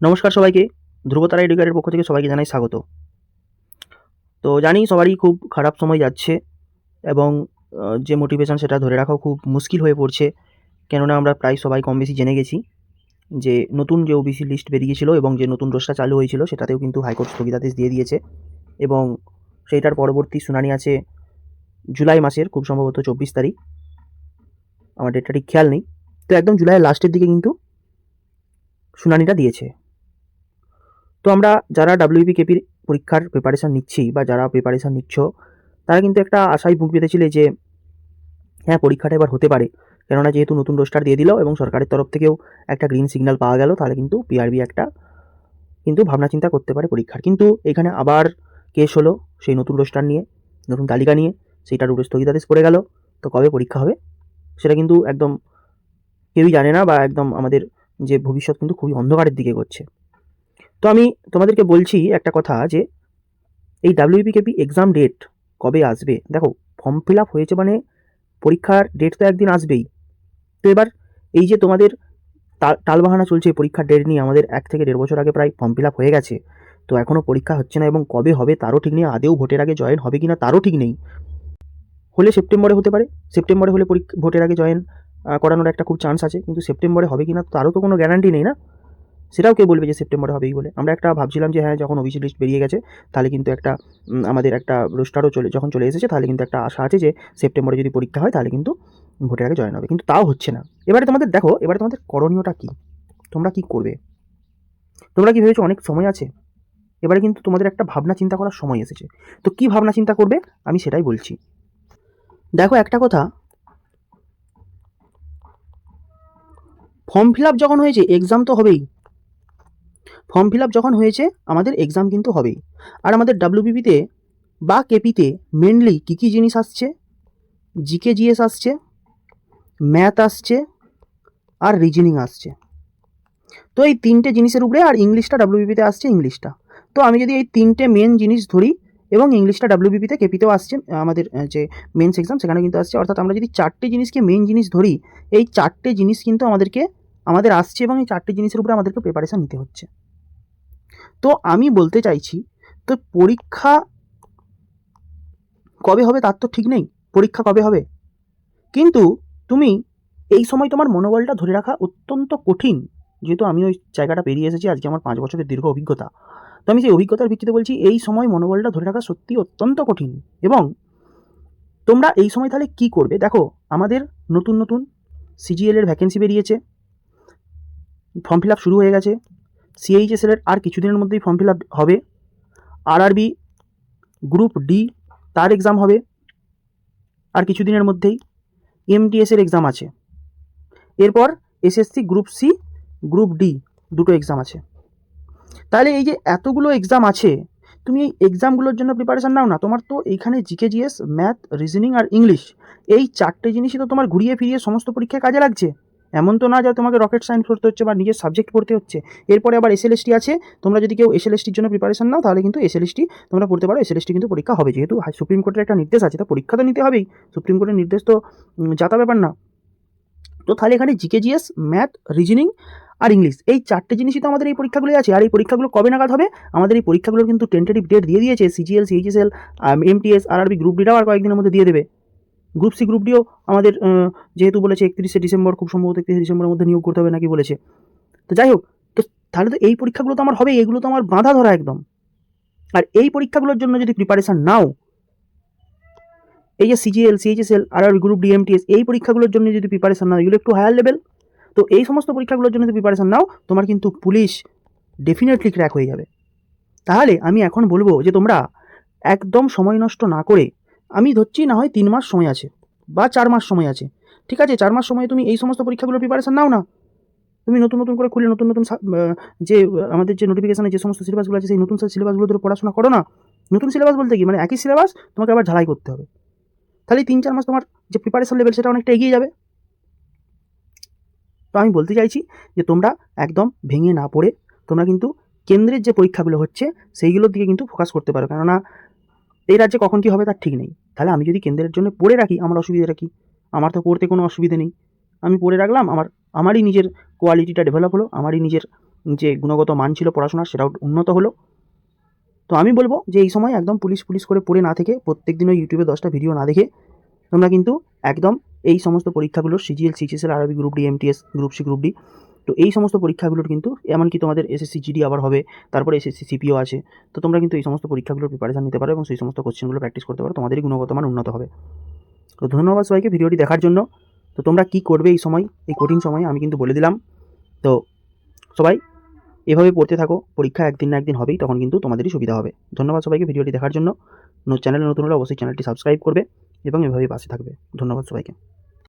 নমস্কার সবাইকে। ধ্রুবতারা এডুকেটের পক্ষ থেকে সবাইকে জানাই স্বাগত। তো জানি সবারই খুব খারাপ সময় যাচ্ছে এবং যে মোটিভেশন সেটা ধরে রাখাও খুব মুশকিল হয়ে পড়ছে। কেননা আমরা প্রায় সবাই কম বেশি জেনে গেছি যে, নতুন যে ওবিসি লিস্ট বেরিয়েছিল এবং যে নতুন রোস্টার চালু হয়েছিল সেটাতেও কিন্তু হাইকোর্ট স্থগিতাদেশ দিয়ে দিয়েছে এবং সেইটার পরবর্তী শুনানি আছে জুলাই মাসের, খুব সম্ভবত চব্বিশ তারিখ। আমার ডেটটা ঠিক খেয়াল নেই। তো একদম জুলাইয়ের লাস্টের দিকে কিন্তু শুনানিটা দিয়েছে। তো আমরা যারা ডাব্লিউপি কেপির পরীক্ষার প্রিপারেশান নিচ্ছি বা যারা প্রিপারেশান নিচ্ছ, তারা কিন্তু একটা আশায় বুক পেতেছিলে যে হ্যাঁ পরীক্ষাটা এবার হতে পারে। কেননা যেহেতু নতুন রোস্টার দিয়ে দিল এবং সরকারের তরফ থেকেও একটা গ্রিন সিগন্যাল পাওয়া গেল, তাহলে কিন্তু পিআরবি একটা কিন্তু ভাবনা চিন্তা করতে পারে পরীক্ষার। কিন্তু এখানে আবার কেস হলো সেই নতুন রোস্টার নিয়ে, নতুন তালিকা নিয়ে সেইটার উপরে স্থগিতাদেশ পড়ে গেল। তো কবে পরীক্ষা হবে, সেটা কিন্তু একদম কেউই জানে না বা একদম আমাদের যে ভবিষ্যৎ কিন্তু খুবই অন্ধকারের দিকে করছে তো আমি তোমাদেরকে বলছি একটা কথা যে এই ডাব্লিউপিকেপি এক্সাম ডেট কবে আসবে? দেখো ফর্ম ফিল আপ হয়েছে মানে পরীক্ষার ডেট তো একদিন আসবেই। তো এবার এই যে তোমাদের টালবাহানা চলছে, পরীক্ষার ডেট নিয়ে আমাদের এক থেকে দেড় বছর আগে প্রায় ফর্ম ফিল আপ হয়ে গেছে। তো এখনও পরীক্ষা হচ্ছে না এবং কবে হবে তারও ঠিক নেই, আদেও ভোটের আগে জয়েন হবে কি না তারও ঠিক নেই। হলে সেপ্টেম্বরে হতে পারে, সেপ্টেম্বরে হলে পরীক্ষা, ভোটের আগে জয়েন করানোর একটা খুব চান্স আছে, কিন্তু সেপ্টেম্বরে হবে কি না তারও তো কোনো গ্যারান্টি নেই না। সেটাও কে বলবে যে সেপ্টেম্বরে হবেই বলে? আমরা একটা ভাবছিলাম যে হ্যাঁ যখন ওবিসি লিস্ট বেরিয়ে গেছে, তাহলে কিন্তু একটা আমাদের একটা রোস্টারও চলে, যখন চলে এসেছে, তাহলে কিন্তু একটা আশা আছে যে সেপ্টেম্বরে যদি পরীক্ষা হয়, তাহলে কিন্তু ভোটের আগে জয়েন হবে। কিন্তু তাও হচ্ছে না। এবারে তোমাদের দেখো, এবারে তোমাদের করণীয়টা কী? তোমরা কি করবে? তোমরা কি ভেবেছো অনেক সময় আছে? এবারে কিন্তু তোমাদের একটা ভাবনা চিন্তা করার সময় এসেছে। তো কি ভাবনা চিন্তা করবে? আমি সেটাই বলছি। দেখো একটা কথা ফর্ম ফিল আপ যখন হয়েছে এক্সাম তো হবেই। ফর্ম ফিল আপ যখন হয়েছে, আমাদের এক্সাম কিন্তু হবেই। আর আমাদের ডাব্লিউবিপিতে বা কেপিতে মেনলি কী কী জিনিস আসছে? জিকে জিএস আসছে ম্যাথ আসছে, আর রিজনিং আসছে। তো এই তিনটে জিনিসের উপরে আর ইংলিশটা ডাব্লিউবিপিতে আসছে ইংলিশটা তো আমি যদি এই তিনটে মেন জিনিস ধরি, এবং ইংলিশটা ডাব্লিউবিপিতে কেপিতেও আসছে, আমাদের যে মেন্স এক্সাম সেখানে কিন্তু আসছে। অর্থাৎ আমরা যদি চারটে জিনিসকে মেন জিনিস ধরি, এই চারটে জিনিস কিন্তু আমাদেরকে, আমাদের আসছে এবং এই চারটে জিনিসের উপরে আমাদেরকে প্রিপারেশান নিতে হচ্ছে। তো আমি বলতে চাইছি, তো পরীক্ষা কবে হবে তার তো ঠিক নেই, পরীক্ষা কবে হবে? কিন্তু তুমি এই সময় তোমার মনোবলটা ধরে রাখা অত্যন্ত কঠিন, যেহেতু আমি ওই জায়গাটা পেরিয়ে এসেছি, আজকে আমার পাঁচ বছরের দীর্ঘ অভিজ্ঞতা। তো আমি সেই অভিজ্ঞতার ভিত্তিতে বলছি, এই সময় মনোবলটা ধরে রাখা সত্যি অত্যন্ত কঠিন এবং তোমরা এই সময় তাহলে কি করবে? দেখো, আমাদের নতুন নতুন সিজিএল এর ভ্যাকেন্সি বেরিয়েছে ফর্ম ফিল আপ শুরু হয়ে গেছে সিএইচএসএল এর আর কিছুদিনের মধ্যেই ফর্ম ফিল আপ হবে। আরআরবি গ্রুপ ডি তার এক্সাম হবে। আর কিছুদিনের মধ্যেই এমটিএস এর এক্সাম আছে। এরপর SSC group C group D দুটো এক্সাম আছে। তাহলে এই যে এতগুলো এক্সাম আছে, তুমি এই এক্সামগুলোর জন্য প্রিপারেশান নাও না। তোমার তো এইখানে জিকে জিএস ম্যাথ রিজনিং আর ইংলিশ এই চারটে জিনিসই তো তোমার ঘুরিয়ে ফিরিয়ে সমস্ত পরীক্ষায় কাজে লাগছে। এমন তো না যে তোমাকে রকেট সায়েন্স পড়তে হচ্ছে বা নিজের সাবজেক্ট পড়তে হচ্ছে। এরপরে আবার এসএলএসটি আছে, তোমরা যদি কেউ এসএলএসটির জন্য প্রিপারেশন নাও, তাহলে কিন্তু এসএলএসটি তোমরা পড়তে পারো। এসএলএসটি কিন্তু পরীক্ষা হবে, যেহেতু সুপ্রিম কোর্টের একটা নির্দেশ আছে, তা পরীক্ষা তো নিতে হবেই। সুপ্রিম কোর্টের নির্দেশ তো যাতা ব্যাপার না। তো তাহলে এখানে জিকে জিএস ম্যাথ রিজনিং আর ইংলিশ, এই চারটে জিনিসই তো আমাদের এই পরীক্ষাগুলো আছে। আর এই পরীক্ষাগুলো কবে নাগাদ হবে? আমাদের এই পরীক্ষাগুলোর কিন্তু টেন্টেটিভ ডেট দিয়ে দিয়েছে CGL CHSL MTS RRB group ডিটাও আর কয়েকদিনের মধ্যে দিয়ে দেবে। গ্রুপ সি গ্রুপ ডিও আমাদের যেহেতু বলেছে একত্রিশে ডিসেম্বর, খুব সম্ভবত একত্রিশে ডিসেম্বরের মধ্যে নিয়োগ করতে হবে নাকি বলেছে। তো যাই হোক, তো তাহলে তো এই পরীক্ষাগুলো তো আমার হবে, এগুলো তো আমার বাঁধা ধরা একদম। আর এই পরীক্ষাগুলোর জন্য যদি প্রিপারেশান নাও, এই যে সিজিএল সিএইচএসএল আর আর গ্রুপ ডিএমটিএস এই পরীক্ষাগুলোর জন্য যদি প্রিপারেশান নাও, এগুলো একটু হায়ার লেভেল তো এই সমস্ত পরীক্ষাগুলোর জন্য যদি প্রিপারেশান নাও, তোমার কিন্তু পুলিশ ডেফিনেটলি ক্র্যাক হয়ে যাবে। তাহলে আমি এখন বলব যে তোমরা একদম সময় নষ্ট না করে আমি ধরছি না হয় তিন মাস সময় আছে বা চার মাস সময় আছে। ঠিক আছে, চার মাস সময়ে তুমি এই সমস্ত পরীক্ষাগুলোর প্রিপারেশান নাও না। তুমি নতুন নতুন করে খুলে নতুন নতুন যে, আমাদের যে নোটিফিকেশনে যে সমস্ত সিলেবাসগুলো আছে, সেই নতুন সিলেবাসগুলো ধরে পড়াশোনা করো না। নতুন সিলেবাস বলতে কি? মানে একই সিলেবাস তোমাকে আবার ঝালাই করতে হবে। তাহলে তিন, চার মাস তোমার যে প্রিপারেশান লেভেল সেটা অনেকটা এগিয়ে যাবে। তো আমি বলতে চাইছি যে তোমরা একদম ভেঙে না পড়ে তোমরা কিন্তু কেন্দ্রের যে পরীক্ষাগুলো হচ্ছে, সেইগুলোর দিকে কিন্তু ফোকাস করতে পারো। কেননা এই রাজ্যে কখন কী হবে তার ঠিক নেই। তাহলে আমি যদি কেন্দ্রের জন্য পড়ে রাখি, আমার অসুবিধাটা কী? আমার তো পড়তে কোনো অসুবিধে নেই। আমি পড়ে রাখলাম, আমার, আমারই নিজের কোয়ালিটিটা ডেভেলপ হলো, আমারই নিজের যে গুণগত মান ছিল পড়াশোনার, সেটাও উন্নত হলো। তো আমি বলব যে এই সময় একদম পুলিশ পুলিশ করে পড়ে না থেকে প্রত্যেক দিন ওই ইউটিউবে দশটা ভিডিও না দেখে, তোমরা কিন্তু একদম এই সমস্ত পরীক্ষাগুলো CGL CHSL RB group D MTS group C group D তো এই সমস্ত পরীক্ষাগুলোর কিন্তু, এমনকি তোমাদের এসএসসি জিডি আবার হবে, তারপরে এসএসসি সিপিও আছে, তো তোমরা কিন্তু এই সমস্ত পরীক্ষাগুলোর প্রিপারেশন নিতে পারো এবং সেই সমস্ত কোশ্চেনগুলো প্র্যাকটিস করতে পারো, তোমাদেরই গুণগত মান উন্নত হবে। তো ধন্যবাদ সবাইকে ভিডিওটি দেখার জন্য। তো তোমরা কি করবে এই সময়, এই কঠিন সময়ে আমি কিন্তু বলে দিলাম। তো সবাই, এভাবে পড়তে থাকো, পরীক্ষা একদিন না একদিন হবেই, তখন কিন্তু তোমাদেরই সুবিধা হবে। ধন্যবাদ সবাইকে ভিডিওটি দেখার জন্য। চ্যানেলে নতুন হলে অবশ্যই চ্যানেলটি সাবস্ক্রাইব করবে এবং এভাবেই পাশে থাকবে। ধন্যবাদ সবাইকে।